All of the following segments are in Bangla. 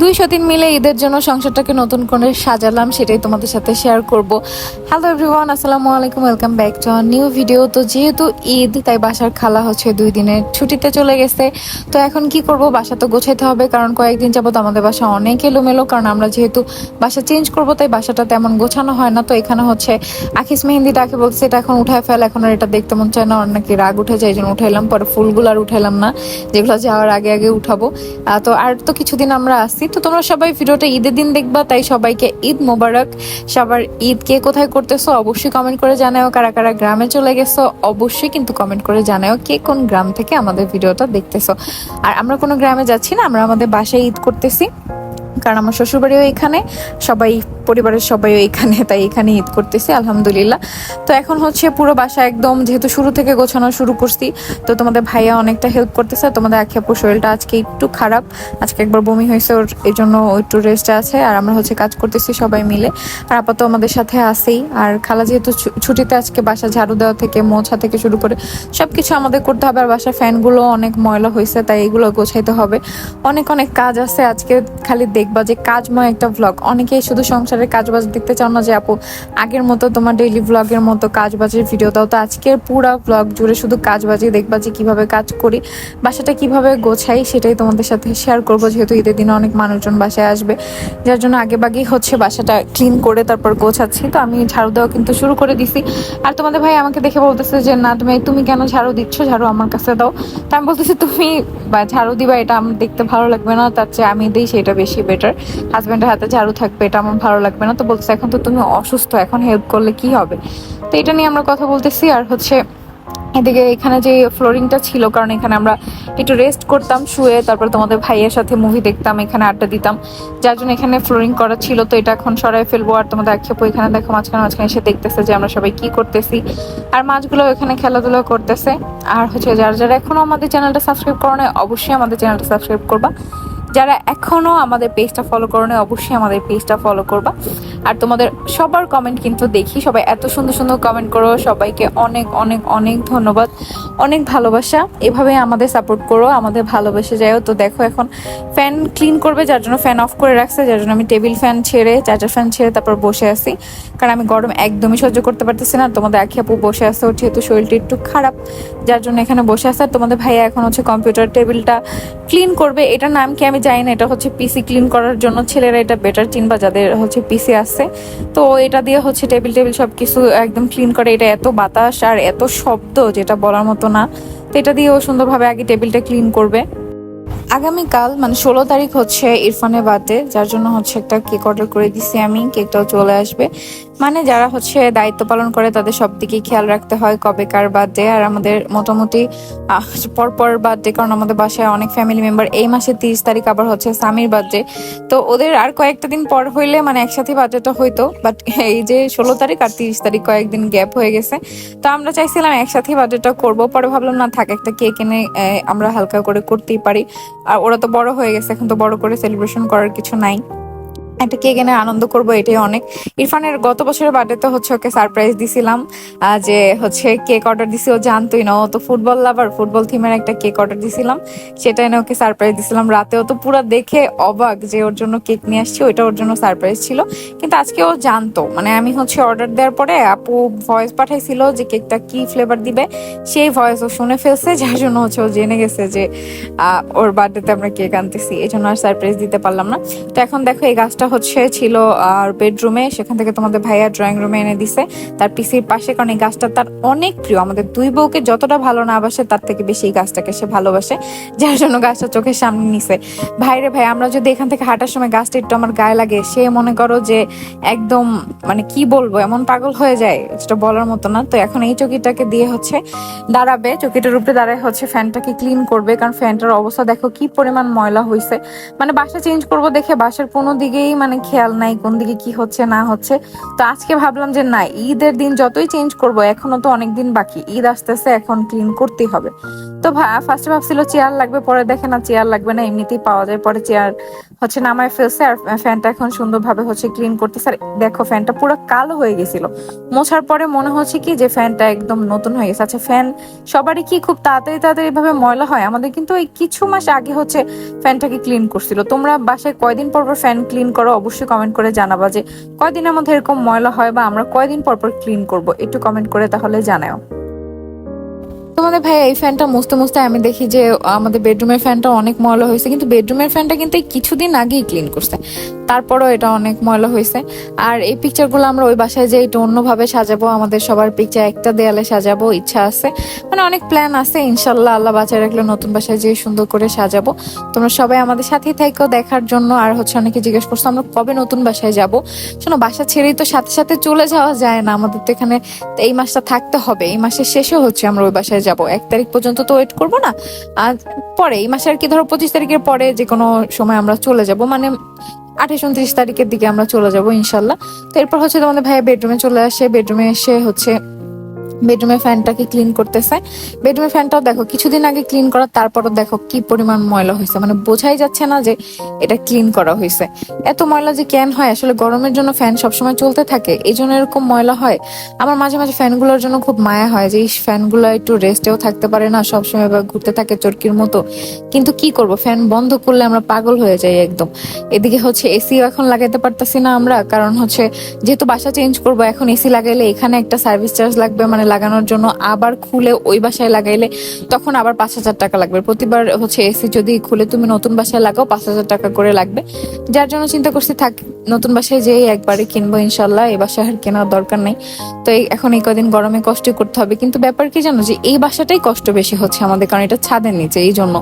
দুইশো দিন মিলে ঈদের জন্য সংসারটাকে নতুন করে সাজালাম, সেটাই তোমাদের সাথে শেয়ার করব। হ্যালো এভরিওয়ান আসসালামু আলাইকুম welcome back to new video তো যেহেতু ঈদ, তাই বাসার খালা হচ্ছে দুই দিনের ছুটিতে চলে গেছে। তো এখন কি করব? বাসা তো গোছাইতে হবে, কারণ কয়েকদিন যাবত আমাদের বাসা অনেক এলোমেলো, কারণ আমরা যেহেতু বাসা চেঞ্জ করব, তাই বাসাটা তেমন গোছানো হয় না। তো এখানে হচ্ছে আখিস মেহেন্দি ডাকে বলছে এটা এখন উঠায় ফেল, এখন আর এটা দেখতে মন চায় না। ওর নাকি রাগ উঠে যায়, এই জন্য উঠাইলাম, পরে ফুলগুলো আর উঠাইলাম না, যেগুলো যাওয়ার আগে আগে উঠাবো। তো আর তো কিছুদিন আমরা আসছি তো তোমরা সবাই ভিডিওটা ঈদের দিন দেখবা, তাই সবাইকে ঈদ মোবারক। সবার ঈদ কে কোথায় করতেছো অবশ্যই কমেন্ট করে জানাও, কারা কারা গ্রামে চলে গেছো অবশ্যই কিন্তু কমেন্ট করে জানাও কে কোন গ্রাম থেকে আমাদের ভিডিওটা দেখতেছো। আর আমরা কোনো গ্রামে যাচ্ছি না, আমরা আমাদের বাসায় ঈদ করতেছি, কারণ আমার শ্বশুরবাড়িও এখানে, সবাই পরিবারের সবাই এখানে, তাই এখানে ঈদ করতেছি, আলহামদুলিল্লাহ। তো এখন হচ্ছে পুরো বাসা একদম, যেহেতু শুরু থেকে গোছানো শুরু করছি, তো তোমাদের ভাইয়া অনেকটা হেল্প করতেছে, তোমাদের আখিয়াপুর শরীরটা আজকে একটু খারাপ, আজকে একবার বমি হয়েছে, ওর এই জন্য একটু রেস্টে আছে, আর আমরা হচ্ছে কাজ করতেছি সবাই মিলে। আর আপাতত আমাদের সাথে আসেই আর খালা যেহেতু ছুটিতে আজকে বাসা ঝাড়ু দেওয়া থেকে, মোছা থেকে শুরু করে সবকিছু আমাদের করতে হবে, আর বাসার ফ্যানগুলো অনেক ময়লা হয়েছে, তাই এগুলো গোছাইতে হবে। অনেক অনেক কাজ আছে, আজকে খালি দেখবা যে কাজময় একটা ভ্লগ অনেকেই শুধু সংসারের কাজ বাজ দেখতে চাও না যে আপু, আগের মতো তোমার ডেইলি ভ্লগের মতো কাজ বাজের ভিডিও দাও। তো আজকের পুরা ভ্লগ জুড়ে শুধু কাজ বাজে দেখবা যে কীভাবে কাজ করি, বাসাটা কীভাবে গোছাই সেটাই তোমাদের সাথে শেয়ার করব, যেহেতু ঈদের দিনে অনেক মানুষজন বাসায় আসবে। যার জন্য আগে বাগেই হচ্ছে বাসাটা ক্লিন করে তারপর গোছাচ্ছি। তো আমি ঝাড়ু দেওয়া কিন্তু শুরু করে দিছি। আর তোমাদের ভাই আমাকে দেখে বলতেছে যে, না, তুমি তুমি কেন ঝাড়ু দিচ্ছ? ঝাড়ু আমার কাছে দাও। তা আমি বলতেছি, তুমি বা, ঝাড়ু দিবা, এটা আমার দেখতে ভালো লাগবে না। তার চেয়ে আমি দিই, সেটা বেশি বেটার হাজব্যান্ডের হাতে ঝাড়ু থাকবে, এটা আমার ভালো লাগবে না। তো বলতেছে এখন তো তুমি অসুস্থ, এখন হেল্প করলে কি হবে? তো এটা নিয়ে আমরা কথা বলতেছি। আর হচ্ছে, এদিকে এখানে যে ফ্লোরিংটা ছিল, কারণ এখানে আমরা একটু রেস্ট করতাম শুয়ে, তারপর তোমাদের ভাইয়ের সাথে মুভি দেখতাম, এখানে আড্ডা দিতাম। যার জন্য এখানে ফ্লোরিং করা ছিল, তো এটা এখন সরাই ফেলব। আর তোমাদের আক্ষেপও এখানে দেখো, মাঝখানে মাঝখানে এসে দেখতেছে যে আমরা সবাই কি করতেছি। আর মাছগুলো এখানে খেলাধুলা করতেছে। আর হচ্ছে, যারা যারা এখনও আমাদের চ্যানেলটা সাবস্ক্রাইব করো অবশ্যই আমাদের চ্যানেলটা সাবস্ক্রাইব করবা। যারা এখনও আমাদের পেজটা ফলো করো অবশ্যই আমাদের পেজটা ফলো করবা। আর তোমাদের সবার কমেন্ট কিন্তু দেখি। সবাই এত সুন্দর সুন্দর কমেন্ট করো। সবাইকে অনেক অনেক অনেক ধন্যবাদ। অনেক ভালোবাসা। এভাবে আমাদের সাপোর্ট করো, আমাদের ভালোবেসে যাও তো দেখো এখন ফ্যান ক্লিন করবে, যার জন্য ফ্যান অফ করে রাখছে, যার জন্য আমি টেবিল ফ্যান ছেড়ে চার্জার ফ্যান ছেড়ে তারপর বসে আছি। কারণ আমি গরম একদমই সহ্য করতে পারতেছি না। তোমাদের আখি আপু বসে আছে, ওর যেহেতু শরীরটা একটু খারাপ, যার জন্য এখানে বসে আছে। আর তোমাদের ভাইয়া এখন হচ্ছে কম্পিউটার টেবিলটা ক্লিন করবে। এটার নাম কি আমি জানি না, এটা হচ্ছে পিসি ক্লিন করার জন্য ছেলেরা এটা বেটার চিনবা, যাদের হচ্ছে পিসি আছে। তো এটা দিয়ে হচ্ছে টেবিল টেবিল সব কিছু একদম ক্লিন করে। এটা এত বাতাস আর এত শব্দ যেটা বলার মতো না। তো এটা দিয়েও সুন্দরভাবে আগে টেবিলটা ক্লিন করবে। আগামীকাল মানে ষোলো তারিখ হচ্ছে ইরফানের বার্থডে যার জন্য হচ্ছে একটা কেক অর্ডার করে দিছি আমি। কেকটাও চলে আসবে। মানে যারা হচ্ছে দায়িত্ব পালন করে তাদের সব দিকে খেয়াল রাখতে হয় কবে কার বার্থডে। আর আমাদের মোটামুটি পরপর বার্থডে, কারণ আমাদের বাসায় অনেক ফ্যামিলি মেম্বার এই মাসের তিরিশ তারিখ আবার হচ্ছে স্বামীর বার্থডে। তো ওদের আর কয়েকটা দিন পর হইলে মানে একসাথে বার্থডেটা হইতো বাট এই যে ষোলো তারিখ আর তিরিশ তারিখ কয়েকদিন গ্যাপ হয়ে গেছে। তো আমরা চাইছিলাম একসাথে বার্থডেটা করব, পরে ভাবলাম, না, থাক, একটা কেক এনে আমরা হালকা করে করতেই পারি। আর ওরা তো বড় হয়ে গেছে, এখন তো বড় করে সেলিব্রেশন করার কিছু নাই। একটা কেক এনে আনন্দ করব, এটাই অনেক। ইরফানের গত বছরের বার্থডেতে হচ্ছে ওকে সারপ্রাইজ দিছিলাম যে হচ্ছে কেক অর্ডার দিছি, ও জানতোই না, ও তো ফুটবল লাভার ফুটবল থিমের একটা কেক অর্ডার দিছিলাম, সেটা এনে ওকে সারপ্রাইজ দিছিলাম। রাতেও তো পুরো দেখে অবাক যে ওর জন্য কেক নিয়ে আসছি, ওইটা ওর জন্য সারপ্রাইজ ছিল। কিন্তু আজকে ও জানতো মানে আমি হচ্ছে অর্ডার দেওয়ার পরে আপু ভয়েস পাঠাইছিল যে কেকটা কি ফ্লেভার দিবে, সেই ভয়েস ও শুনে ফেলছে, যার জন্য হচ্ছে ও জেনে গেছে যে ওর বার্থডেতে আমরা কেক আনতেছি এই জন্য আর সারপ্রাইজ দিতে পারলাম না। তো এখন দেখো এই গাছটা হচ্ছে ছিল, আর বেডরুমে সেখান থেকে তোমাদের ভাইয়া ড্রয়িং রুমে এনে দিছে। তার পিসির পাশে, কারণ এই গাছটা তার অনেক প্রিয়। আমাদের দুই বউকে যতটা ভালো না বাসে, তার থেকে বেশি এই গাছটাকে সে ভালোবাসে, যার জন্য গাছটা চোখের সামনে নিছে। ভাইরে ভাই, আমরা যদি এখান থেকে হাঁটার সময় গাছটা একটু আমার গায়ে লাগে, সে মনে করো যে একদম মানে কি বলব, এমন পাগল হয়ে যায়, সেটা বলার মতো না। তো এখন এই চকিটাকে দিয়ে হচ্ছে দাঁড়াবে। চকিটার উপরে দাঁড়ায় হচ্ছে ফ্যানটাকে ক্লিন করবে, কারণ ফ্যানটার অবস্থা দেখো কি পরিমাণ ময়লা হয়েছে মানে বাসা চেঞ্জ করব দেখে বাসার কোনো দিকেই মানে খেয়াল নাই কোন দিকে কি হচ্ছে, না হচ্ছে। তো আজকে ভাবলাম যে, না, ঈদের দিন যতই চেঞ্জ করব, এখনও তো অনেক দিন বাকি। ঈদ আসতেছে, এখন ক্লিন করতেই হবে। তো ফার্স্টে ভাবছিল চেয়ার লাগবে, পরে দেখে না চেয়ার লাগবে না, এমনিতেই পাওয়া যায়। পরে চেয়ার হচ্ছে নামায় ফেলছে আর ফ্যানটা এখন সুন্দরভাবে হচ্ছে ক্লিন করতেছে। আর দেখো ফ্যানটা পুরো কালো হয়ে গেছিল। মোছার পরে মনে হচ্ছে কি যে ফ্যানটা একদম নতুন হয়ে গেছে। আচ্ছা ফ্যান সবারই কি খুব তাড়াতাড়ি তাড়াতাড়ি ভাবে ময়লা হয়? আমাদের কিন্তু এই কিছু মাস আগে হচ্ছে ফ্যানটাকে ক্লিন করছিল। তোমরা বাসায় কয়দিন পর পর ফ্যান ক্লিন করো? অবশ্যই কমেন্ট করে জানাবা যে কয়দিনের মধ্যে এরকম ময়লা হয় বা আমরা কয়দিন পর পর ক্লিন করব? একটু কমেন্ট করে তাহলে জানাও। তোমাদের ভাই এই ফ্যানটা মুছতে মুছতে আমি দেখি যে আমাদের বেডরুমের ফ্যানটা অনেক ময়লা হয়েছে, কিন্তু বেডরুমের ফ্যানটা কিন্তু কিছুদিন আগেই ক্লিন করছে। তারপরও এটা অনেক ময়লা হয়েছে। আর এই পিকচারগুলো আমরা ওই বাসায় যে একটু অন্যভাবে সাজাবো, আমাদের সবার পিকচার একটা দেয়ালে সাজাবো, ইচ্ছা আছে। মানে অনেক প্ল্যান আছে ইনশাল্লাহ আল্লাহ বাঁচায় রাখলে নতুন বাসায় যে সুন্দর করে সাজাবো। তোমরা সবাই আমাদের সাথেই থাকো দেখার জন্য। আর হচ্ছে অনেকে জিজ্ঞেস করছ, আমরা কবে নতুন বাসায় যাব? শোনো, বাসা ছেড়েই তো সাথে সাথে চলে যাওয়া যায় না। আমাদের তো এখানে এই মাসটা থাকতে হবে, এই মাসের শেষে হচ্ছে আমরা ওই বাসায় যাব। এক তারিখ পর্যন্ত তো ওয়েট করব না। আর পরে, এই মাসে আর কি, ধরো পঁচিশ তারিখের পরে যে কোনো সময় আমরা চলে যাব। মানে আঠাশ, উনত্রিশ তারিখের দিকে আমরা চলে যাব ইনশাল্লাহ। তো এরপর হচ্ছে তোমাদের ভাইয়া বেডরুমে চলে আসে। বেডরুমে এসে হচ্ছে বেডরুমের ফ্যানটাকে ক্লিন করতেছে। বেডরুমের ফ্যানটাও দেখো, কিছুদিন আগে ক্লিন করা, তারপরও দেখো কি পরিমাণ ময়লা হয়েছে। মানে বোঝাই যাচ্ছে না যে এটা ক্লিন করা হয়েছে। এত ময়লা যে কেন হয়? আসলে গরমের জন্য ফ্যান সবসময় চলতে থাকে এই জন্য এরকম ময়লা হয়। আমার মাঝে মাঝে ফ্যানগুলোর জন্য খুব মায়া হয় যে এই ফ্যানগুলো একটু রেস্টেও থাকতে পারে না, সবসময় বা ঘুরতে থাকে চরকির মতো। কিন্তু কি করব? ফ্যান বন্ধ করলে আমরা পাগল হয়ে যাই একদম। এদিকে হচ্ছে এসিও এখন লাগাইতে পারতাছি না আমরা, কারণ হচ্ছে যেহেতু বাসা চেঞ্জ করব, এখন এসি লাগাইলে এখানে একটা সার্ভিস চার্জ লাগবে মানে লাগানোর জন্য আবার খুলে ওই বাসায় লাগাইলে তখন আবার পাঁচ হাজার টাকা লাগবে। প্রতিবার হচ্ছে এসি যদি খুলে তুমি নতুন বাসায় লাগাও, পাঁচ হাজার টাকা করে লাগবে। যার জন্য চিন্তা করছি, থাক, নতুন বাসায় যেই একবারে কিনবো ইনশাল্লাহ, এই বাসায় আর কেনার দরকার নেই। তো এখন এই কদিন গরমে কষ্ট করতে হবে। কিন্তু ব্যাপার কি জানো যে, এই বাসাটাই কষ্ট বেশি হচ্ছে আমাদের, কারণ এটা ছাদের নিচে, এই জন্য।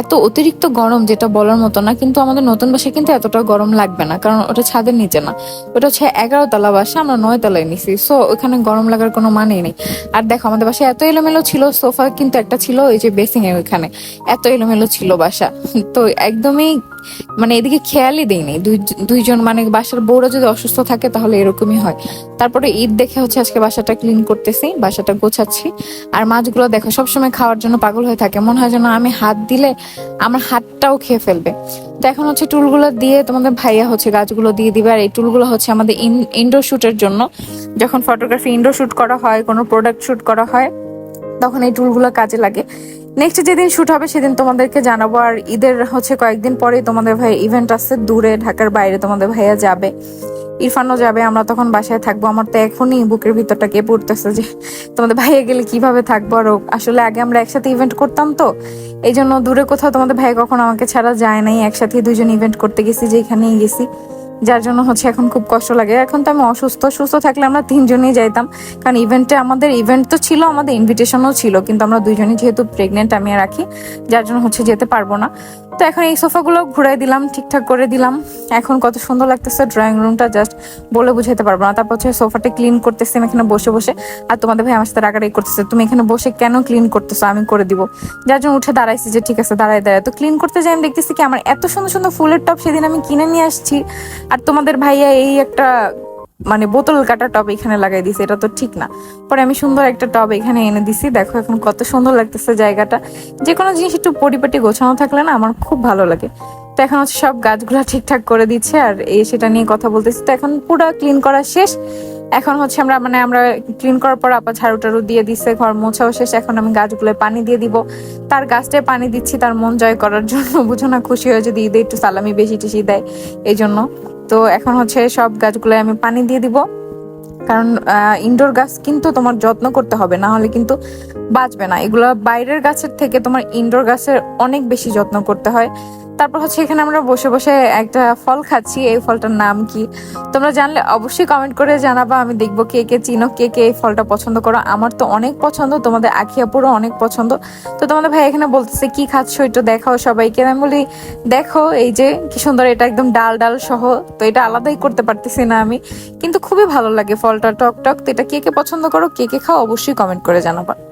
এত অতিরিক্ত গরম যেটা বলার মতো না, কিন্তু আমাদের নতুন বাসায় কিন্তু এতটা গরম লাগবে না, কারণ ওটা ছাদের নিচে না। ওটা হচ্ছে এগারো তলা বাসা, আমরা নয় তলায় নিছি। সো ওখানে গরম লাগার কোনো মানেই নেই। আর দেখো, আমাদের বাসা এত এলোমেলো ছিল, সোফা কিন্তু একটা ছিল, ওই যে বেসিং এর ওইখানে। এত এলোমেলো ছিল বাসা। তো একদমই মানে এদিকে খেয়ালই দেয়নি দুই দুইজন মানে বাসার বউরা যদি অসুস্থ থাকে তাহলে এরকমই হয়। তারপরে ঈদ দেখে হচ্ছে আজকে বাসাটা ক্লিন করতেছি, বাসাটা গোছাচ্ছি। আর মাছগুলো দেখো, সবসময় খাওয়ার জন্য পাগল হয়ে থাকে। মনে হয় যেন আমি হাত দিলে আমার হাতটাও খেয়ে ফেলবে। তো এখন হচ্ছে টুলগুলো দিয়ে তোমাদের ভাইয়া হচ্ছে গাছগুলো দিয়ে দিবে। আর এই টুলগুলো হচ্ছে আমাদের ইনডোর শুটের জন্য। যখন ফটোগ্রাফি ইনডোর শুট করা হয়, কোনো প্রোডাক্ট শুট করা হয়, তখন এই টুলগুলো কাজে লাগে। নেক্সট যেদিন শুট হবে সেদিন তোমাদেরকে জানাব। আর ঈদের হচ্ছে কয়েকদিন পরে তোমাদের ভাই ইভেন্ট আছে দূরে, ঢাকার বাইরে তোমাদের ভাইয়া যাবে। ইরফানও যাবে, আমরা তখন বাসায় থাকব। আমার তো এখনই বুকের ভিতরটা কে পড়তেছে যে তোমাদের ভাইয়া গেলে কীভাবে থাকব। আর আসলে আগে আমরা একসাথে ইভেন্ট করতাম তো এই জন্য দূরে কোথাও তোমাদের ভাই কখনো আমাকে ছাড়া যায় নাই। একসাথে দুজন ইভেন্ট করতে গেছি, যেখানেই গেছি। যার জন্য হচ্ছে এখন খুব কষ্ট লাগে। এখন তো আমি অসুস্থ, সুস্থ থাকলে আমরা তিনজনই যাইতাম। কারণ ইভেন্টে আমাদের ইভেন্ট তো ছিল, আমাদের ইনভিটেশনও ছিল, কিন্তু আমরা দুইজনই যেহেতু প্রেগনেন্ট আমি রাখি, যার জন্য হচ্ছে যেতে পারব না। তো এখন এই সোফাগুলো ঘুরাই দিলাম, ঠিকঠাক করে দিলাম। এখন কত সুন্দর লাগতেছে ড্রয়িং রুমটা জাস্ট বলে বুঝাতে পারব না। তারপর হচ্ছে সোফাটা ক্লিন করতেছি আমি এখানে বসে বসে। আর তোমাদের ভাই আমার সাথে রাগারাগি করতেছে, তুমি এখানে বসে কেন ক্লিন করতেছো? আমি করে দিব। যার জন্য উঠে দাঁড়াইছি যে, ঠিক আছে, দাঁড়ায় দাঁড়ায়। তো ক্লিন করতে যাই, আমি দেখতেছি কি আমার এত সুন্দর সুন্দর ফুলের টপ সেদিন আমি কিনে নিয়ে আসছি। আর তোমাদের ভাইয়া এই একটা মানে বোতল কাটা টব এখানে লাগাই দিছে, এটা তো ঠিক না। পরে আমি সুন্দর একটা টব এখানে এনে দিছি, দেখো এখন কত সুন্দর লাগতেছে জায়গাটা। যে কোনো জিনিস একটু পরিপাটি গোছানো থাকলে না আমার খুব ভালো লাগে। তো এখন হচ্ছে সব গাছগুলা ঠিকঠাক করে দিচ্ছে, আর এই সেটা নিয়ে কথা বলতেছি। তো এখন পুরো ক্লিন করা শেষ। এখন হচ্ছে আমরা মানে আমরা ক্লিন করার পর আপা ঝাড়ু টাড়ু দিয়ে দিচ্ছে ঘর মোছাও শেষ। এখন আমি গাছগুলোয় পানি দিয়ে দিব। তার গাছটায় পানি দিচ্ছি, তার মন জয় করার জন্য। বুঝো না, খুশি হয়ে যদি ঈদে একটু সালামি বেশি টেশি দেয় এই জন্য তো এখন হচ্ছে সব গাছগুলো আমি পানি দিয়ে দিব। কারণ ইনডোর গাছ কিন্তু তোমার যত্ন করতে হবে, না হলে কিন্তু বাঁচবে না। এগুলো বাইরের গাছের থেকে তোমার ইনডোর গাছের অনেক বেশি যত্ন করতে হয়। তারপর হচ্ছে এখানে আমরা বসে বসে একটা ফল খাচ্ছি। এই ফলটার নাম কি? তোমরা জানলে অবশ্যই কমেন্ট করে জানাবা। আমি দেখব কে কে চিনো, কে কে এই ফলটা পছন্দ করো। আমার তো অনেক পছন্দ, তোমাদের আখিয়াপুরও অনেক পছন্দ। তো তোমাদের ভাই এখানে বলতেছে, কি খাচ্ছ একটু দেখাও সবাইকে। আমি বলি, দেখো, এই যে কি সুন্দর, এটা একদম ডাল ডাল সহ। তো এটা আলাদাই করতে পারতেছি না আমি। কিন্তু খুবই ভালো লাগে ফলটা, টক টক। তো এটা কে কে পছন্দ করো, কে কে খাও অবশ্যই কমেন্ট করে জানাবা।